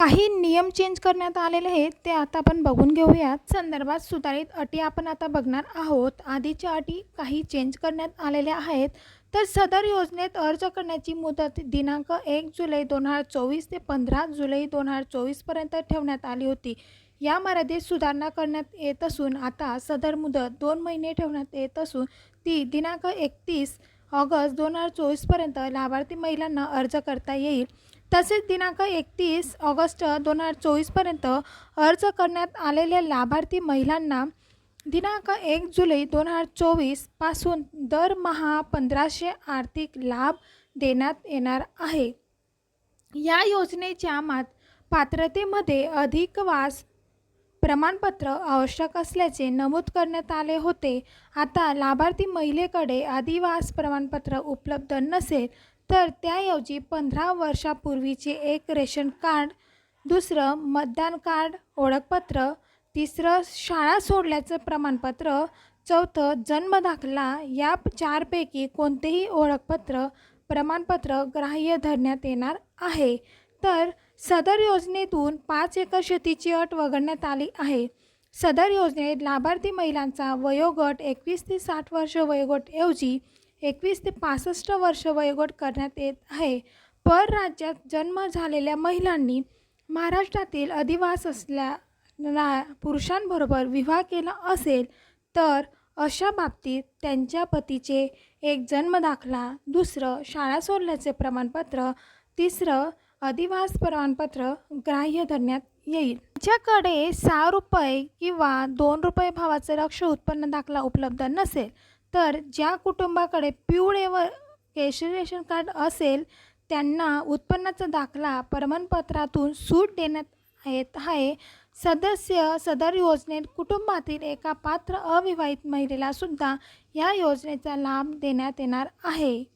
काही नियम चेंज करण्यात आलेले आहेत ते आता आपण बघून घेऊयात. संदर्भात सुधारित अटी आपण आता बघणार आहोत. आधीच्या अटी काही चेंज करण्यात आलेल्या आहेत. तर सदर योजनेत अर्ज करण्याची मुदत दिनांक एक जुलै दोन हजार चोवीस ते पंधरा जुलै दोन हजार चोवीसपर्यंत ठेवण्यात आली होती. या मर्यादेत सुधारणा करण्यात येत असून आता सदर मुदत दोन महिने ठेवण्यात येत असून ती दिनांक एकतीस ऑगस्ट दोन हजार चोवीसपर्यंत लाभार्थी महिलांना अर्ज करता येईल. तसेच दिनांक एकतीस ऑगस्ट दोन हजार चोवीसपर्यंत अर्ज करण्यात आलेल्या लाभार्थी महिलांना दिनांक एक जुलै दोन हजार चोवीसपासून दरमहा पंधराशे आर्थिक लाभ देण्यात येणार आहे. या योजनेच्या मात पात्रतेमध्ये अधिक वास प्रमाणपत्र आवश्यक असल्याचे नमूद करण्यात आले होते. आता लाभार्थी महिलेकडे अधिवास प्रमाणपत्र उपलब्ध नसेल तर त्याऐवजी पंधरा वर्षापूर्वीचे एक रेशन कार्ड दुसरं मतदान कार्ड ओळखपत्र तिसरं शाळा सोडल्याचं प्रमाणपत्र चौथं जन्मदाखला या चारपैकी कोणतेही ओळखपत्र प्रमाणपत्र ग्राह्य धरण्यात येणार आहे. तर सदर योजनेतून पाच एकर शेतीची अट वगळण्यात आली आहे. सदर योजनेत लाभार्थी महिलांचा वयोगट एकवीस ते साठ वर्ष वयोगटऐवजी एकवीस ते पासष्ट वर्ष वयोगट करण्यात येत आहे. पर राज्यात जन्म झालेल्या महिलांनी महाराष्ट्रातील अधिवास असल्या ना पुरुषांबरोबर विवाह केला असेल तर अशा बाबतीत त्यांच्या पतीचे एक जन्मदाखला दुसरं शाळा सोडल्याचे प्रमाणपत्र तिसरं अधिवास प्रमाणपत्र ग्राह्य धरण्यात येईल. ज्याकडे सहा रुपये किंवा दोन रुपये भावाचं लक्ष उत्पन्न दाखला उपलब्ध नसेल तर ज्या कुटुंबाकडे पिवळे व केशरी रेशन कार्ड असेल त्यांना उत्पन्नाचा दाखला प्रमाणपत्रातून सूट देण्यात येत आहे. सदस्य सदर योजनेत कुटुंबातील एका पात्र अविवाहित महिलेला सुद्धा या योजनेचा लाभ देण्यात येणार आहे.